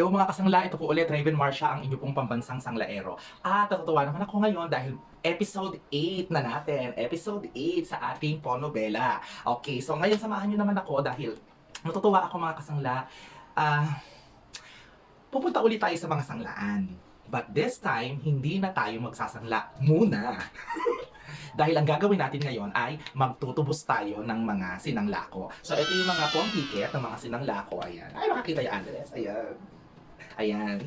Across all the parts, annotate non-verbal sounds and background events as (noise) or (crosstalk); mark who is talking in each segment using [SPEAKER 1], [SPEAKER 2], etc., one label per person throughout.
[SPEAKER 1] Hello mga kasangla, ito po ulit Raven Marsha, ang inyo pong pambansang sanglaero. At natutuwa naman ako ngayon dahil episode 8 na natin. Episode 8 sa ating Ponobela. Okay, so ngayon samahan nyo naman ako dahil natutuwa ako mga kasangla. Ah, pupunta ulit tayo sa mga sanglaan. But this time, hindi na tayo magsasangla muna. (laughs) Dahil ang gagawin natin ngayon ay magtutubos tayo ng mga sinanglako. So ito yung mga pong ticket ng mga sinanglako. Ayan. Ay, makakita yung address. Ayan. Ayan.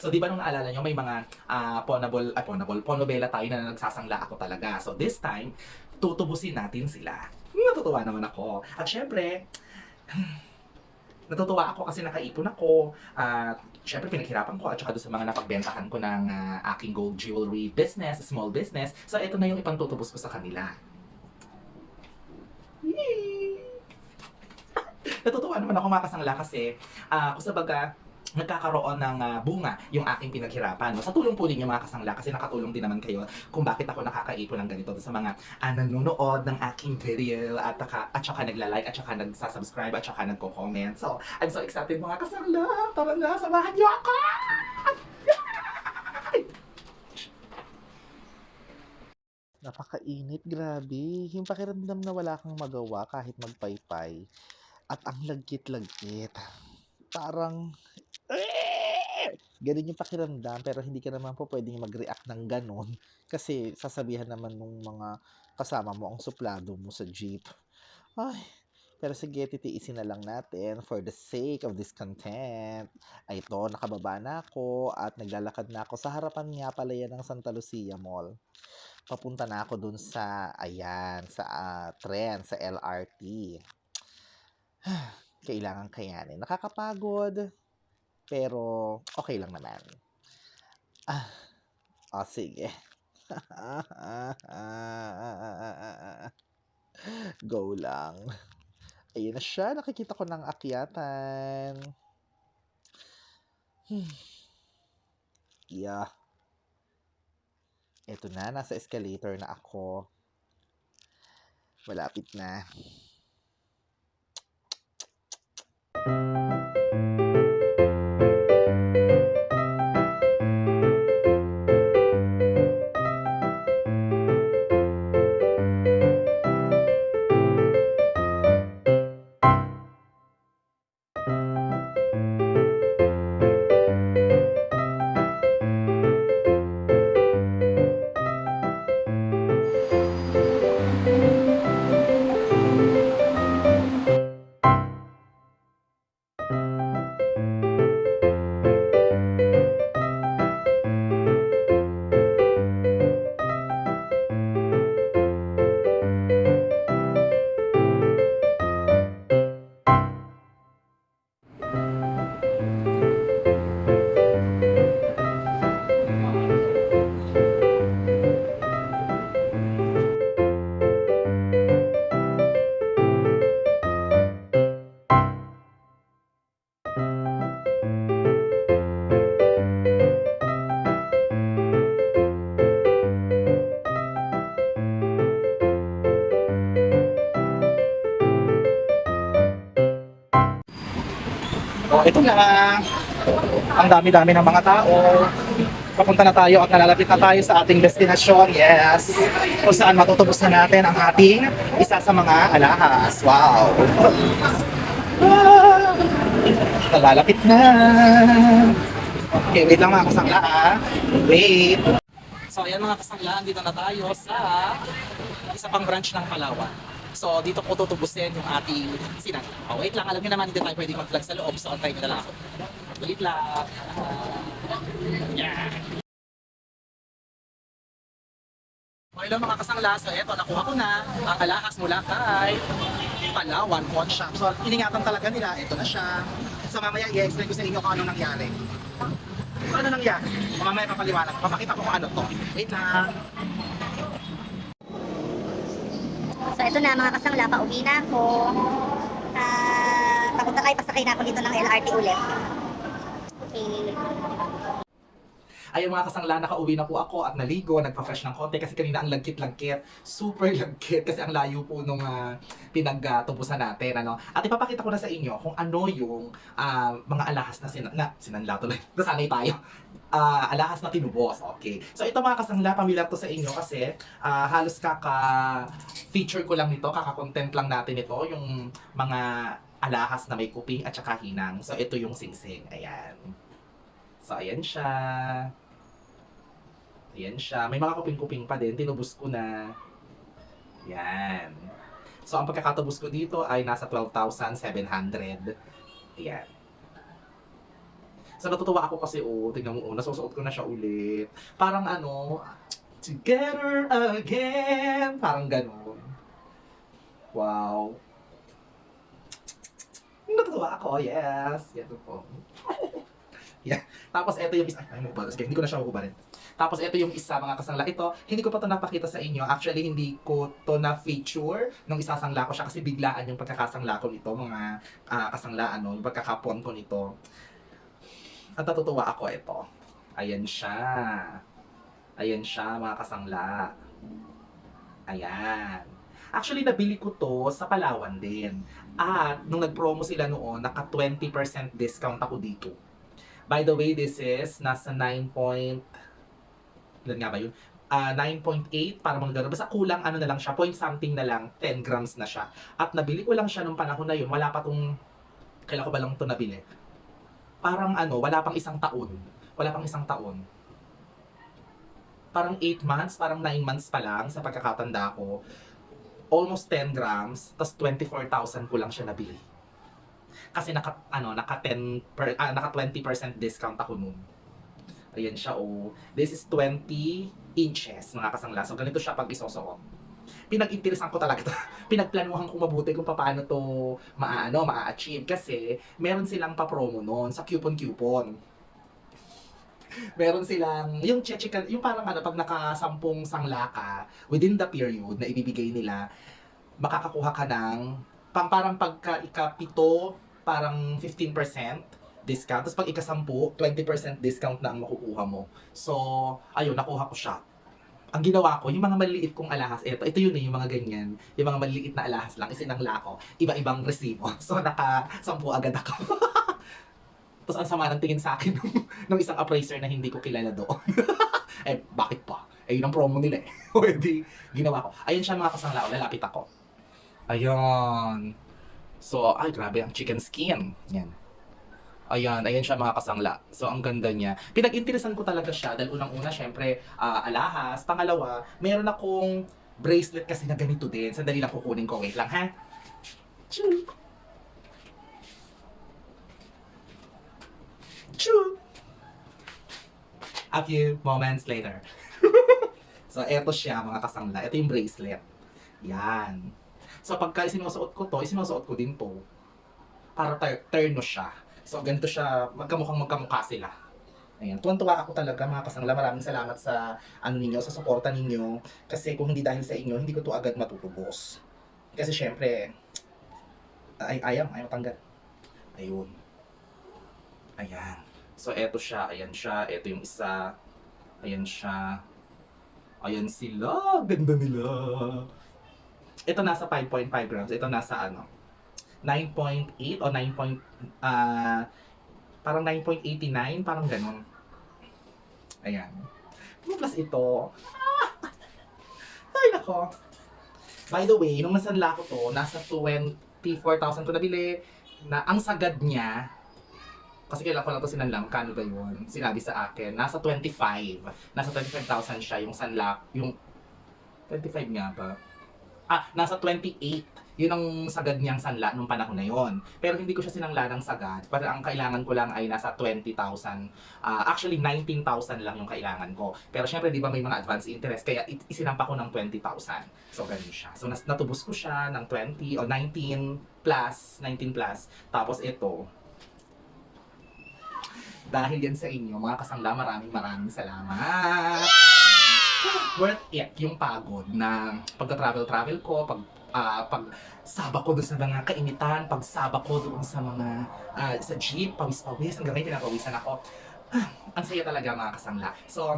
[SPEAKER 1] So di ba nung naalala nyo, may mga ah, ponable, ah, ponable, ponobela tayo na nagsasangla ako talaga. So this time, tutubusin natin sila. Natutuwa naman ako. At syempre, (sighs) natutuwa ako kasi nakaipon ako. At syempre pinaghirapan ko at saka doon sa mga napagbentahan ko ng ah, aking gold jewelry business, small business. So ito na yung ipantutubos ko sa kanila. Yay! (laughs) Natutuwa naman ako mga kasangla kasi ah kung sa baga nagkakaroon ng ah, bunga yung aking pinaghirapan. No? Sa tulong po ninyo mga kasangla kasi nakatulong din naman kayo kung bakit ako nakakaipon ng ganito sa mga ah, nanonood ng aking video at, saka, at saka nagla-like at saka nagsasubscribe at saka nagko-comment. So, I'm so excited mga kasangla. Tara na, samahan niyo ako!
[SPEAKER 2] Napakainit, grabe. Yung pakiramdam na wala kang magawa kahit magpaypay. At ang lagkit-lagkit. Parang... Ganun yung pakiramdam pero hindi ka naman po pwedeng mag-react ng ganun (laughs) kasi sasabihan naman nung mga kasama mo ang suplado mo sa jeep. Ay, pero sige, titiisin na lang natin for the sake of this content. Ay, ito, nakababa na ako at naglalakad na ako sa harapan nga pala yan ng Santa Lucia Mall papunta na ako dun sa, ayan, sa ah, tren, sa LRT. (sighs) Kailangan kayanin. Nakakapagod, pero okay lang naman. Ah, oh, sige. (laughs) Go lang. Ayun na siya, nakikita ko ng akyatan. Hmm. (sighs) Yeah. Eto na, nasa escalator na ako. Malapit na.
[SPEAKER 1] Ito na. Ang dami-dami ng mga tao. Papunta na tayo at nalalapit na tayo sa ating destinasyon. Yes. Kung saan matutubos na natin ang ating isa sa mga alahas. Wow. Ah, nalalapit na. Okay, wait lang mga kasangla ah. Wait. So ayan mga kasangla, dito na tayo sa isa pang branch ng Palawan. So dito ko tutubusin yung ating sinan. Oh, wait lang, alam niyo naman hindi tayo pwedeng mag-vlog sa loob. So antayin niyo na lang ako. Wait lang. Yeah. Okay lang mga kasangla, so eto, nakuha ko na ang alahas mula kay Palawan Pawn Shop. So iningatan talaga nila, ito na siya. So mamaya i-explain ko sa inyo kung ano nangyari. Kung ano nangyari? Mamaya papaliwanag. Papakita ko kung ano to. Wait lang.
[SPEAKER 3] So ito na mga kasangla, pauwi na ako. Ah, papunta kayo, pasakay na ako dito ng LRT ulit.
[SPEAKER 1] Ayun mga kasangla, nakauwi na po ako at naligo, nagpa-fresh ng konti kasi kanina ang lagkit-lagkit, super lagkit kasi ang layo po nung uh, pinagtubusan natin. Ano? At ipapakita ko na sa inyo kung ano yung ah, mga alahas na, sin- na sinanla tuloy. (laughs) Nasanay tayo. Ah, alahas na tinubos. Okay. So ito mga kasangla, pamilyar to sa inyo kasi ah, halos kaka-feature ko lang nito, kaka-content lang natin ito, yung mga alahas na may kuping at saka hinang. So ito yung singsing. Ayan. So ayan siya. Ayan siya. May mga kuping-kuping pa din. Tinubos ko na. Yan. So ang pagkakatubos ko dito ay nasa 12,700. Ayan. So natutuwa ako kasi oh, tingnan mo oh, nasusuot ko na siya ulit. Parang ano, together again. Parang ganun. Wow. Natutuwa ako, yes. Yan po. (laughs) yeah. Tapos ito yung isa, ay mo ba? Hindi ko na siya huhubarin. Tapos ito yung isa mga kasangla. Ito, hindi ko pa to napakita sa inyo. Actually, hindi ko to na-feature nung isasangla ko siya kasi biglaan yung pagkakasangla ko nito, mga ah, kasanglaan, no? yung pagkakapon ko nito. At natutuwa ako ito. Ayan siya. Ayan siya, mga kasangla. Ayan. Actually, nabili ko to sa Palawan din. At nung nag-promo sila noon, naka 20% discount ako dito. By the way, this is nasa 9 point... Ilan nga ba yun? Ah, 9.8 para mga ganun. Basta kulang ano na lang siya, point something na lang, 10 grams na siya. At nabili ko lang siya nung panahon na yun, wala pa tong... Kailan ko ba lang to nabili? Parang ano, wala pang isang taon. Wala pang isang taon. Parang 8 months, parang 9 months pa lang sa pagkakatanda ko almost 10 grams, tapos 24,000 ko lang siya nabili. Kasi naka, ano, naka 10 per, ah, naka 20% discount ako nun. Ayan siya, oh. This is 20 inches, mga kasangla. So, ganito siya pag isusuot. Pinag-interesan ko talaga to. (laughs) Pinagplanuhan ko mabuti kung paano to maano, maa-achieve. Kasi, meron silang pa-promo noon sa coupon-coupon meron silang, yung chechikan, yung parang ano, pag nakasampung sangla ka, within the period na ibibigay nila, makakakuha ka ng, pang parang pagka ikapito, parang 15% discount. Tapos pag ikasampu, 20% discount na ang makukuha mo. So, ayun, nakuha ko siya. Ang ginawa ko, yung mga maliliit kong alahas, ito, ito yun eh, yung mga ganyan, yung mga maliliit na alahas lang, isinangla ko, iba-ibang resibo. (laughs) So, nakasampu agad ako. (laughs) Tapos ang sama ng tingin sa akin nung, nung isang appraiser na hindi ko kilala doon. (laughs) eh, bakit pa? Eh, yun ang promo nila eh. o edi, ginawa ko. Ayun siya mga kasangla, lalapit ako. Ayun. So, ay, grabe ang chicken skin. Yan. Ayan, ayan siya mga kasangla. So, ang ganda niya. Pinag-interesan ko talaga siya dahil unang-una, syempre, ah, alahas. Pangalawa, meron akong bracelet kasi na ganito din. Sandali lang kukunin ko. Wait lang, ha? Choo! Choo! A few moments later. (laughs) so, eto siya mga kasangla. Ito yung bracelet. Yan. So, pagka isinusuot ko to, isinusuot ko din to. Para ter- terno siya. So, ganito siya, magkamukhang magkamukha sila. Ayan. Tuwan-tuwa ako talaga mga kasangla. Maraming salamat sa ano ninyo, sa suporta ninyo. Kasi kung hindi dahil sa inyo, hindi ko to agad matutubos. Kasi syempre, ay, ayaw, ayaw tanggal. Ayun. Ayan. So, eto siya. Ayan siya. Eto yung isa. Ayan siya. Ayan sila. Ganda nila. Ito nasa 5.5 grams. Ito nasa ano? 9.8 o 9. point- ah parang 9.89. Parang ganun. Ayan. Plus ito. Ay, nako. By the way, nung nasanla ko to, nasa 24,000 ko nabili na ang sagad niya kasi kailan ko lang to sinanlang, kano ba yun? Sinabi sa akin, nasa 25. Nasa 25,000 siya yung sanla, yung 25 nga ba? Ah, nasa 28. Yun ang sagad niyang sanla nung panahon na yon. Pero hindi ko siya sinangla ng sagad. Pero ang kailangan ko lang ay nasa 20,000. Ah, actually, 19,000 lang yung kailangan ko. Pero syempre, di ba may mga advance interest, kaya isinampa ko ng 20,000. So, ganun siya. So, nas- natubos ko siya ng 20 o 19 plus, 19 plus. Tapos ito, dahil yan sa inyo, mga kasangla, maraming maraming salamat. Worth it yung pagod na pagka-travel-travel ko, pag ah, pag saba ko doon sa mga kainitan, pag saba ko doon sa mga ah, sa jeep, pawis-pawis, hanggang ngayon pinapawisan ako. ang saya talaga mga kasangla. So,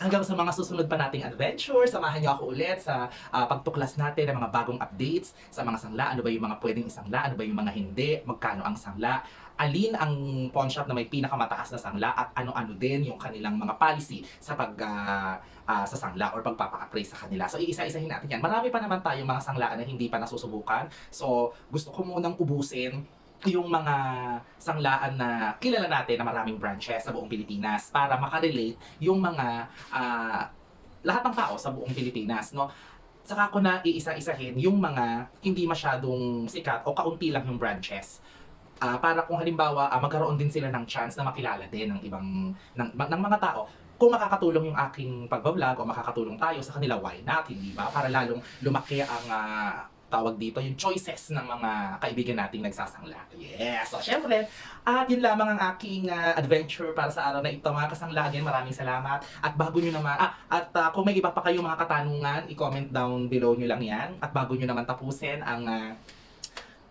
[SPEAKER 1] hanggang sa mga susunod pa nating adventure, samahan niyo ako ulit sa ah, pagtuklas natin ng mga bagong updates sa mga sangla. Ano ba yung mga pwedeng isangla? Ano ba yung mga hindi? Magkano ang sangla? Alin ang pawn shop na may pinakamataas na sangla at ano-ano din yung kanilang mga policy sa pag ah, ah, sa sangla or pagpapa-appraise sa kanila. So, iisa-isahin natin yan. Marami pa naman tayong mga sanglaan na hindi pa nasusubukan. So, gusto ko munang ubusin yung mga sanglaan na kilala natin na maraming branches sa buong Pilipinas para makarelate yung mga ah, lahat ng tao sa buong Pilipinas, no? Saka ko na iisa-isahin yung mga hindi masyadong sikat o kaunti lang yung branches. Ah, para kung halimbawa ah, magkaroon din sila ng chance na makilala din ng ibang ng, ng mga tao kung makakatulong yung aking pagbablog o makakatulong tayo sa kanila, why not, hindi ba? Para lalong lumaki ang ah, tawag dito, yung choices ng mga kaibigan nating nagsasangla. Yes! So, syempre, at yun lamang ang aking ah, adventure para sa araw na ito, mga kasanglagin. Maraming salamat. At bago nyo naman, ah, at ah, kung may iba pa kayo mga katanungan, i-comment down below nyo lang yan. At bago nyo naman tapusin ang ah,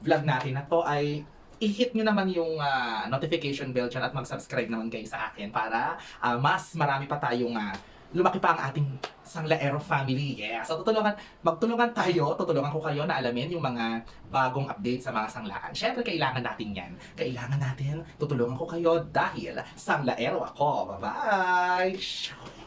[SPEAKER 1] vlog natin na to ay i-hit nyo naman yung ah, notification bell dyan at mag-subscribe naman kayo sa akin para ah, mas marami pa tayong ah, lumaki pa ang ating Sanglaero family. Yeah. So tutulungan, magtulungan tayo, tutulungan ko kayo na alamin yung mga bagong update sa mga sanglaan. Syempre kailangan natin yan. Kailangan natin, tutulungan ko kayo dahil Sanglaero ako. Bye-bye!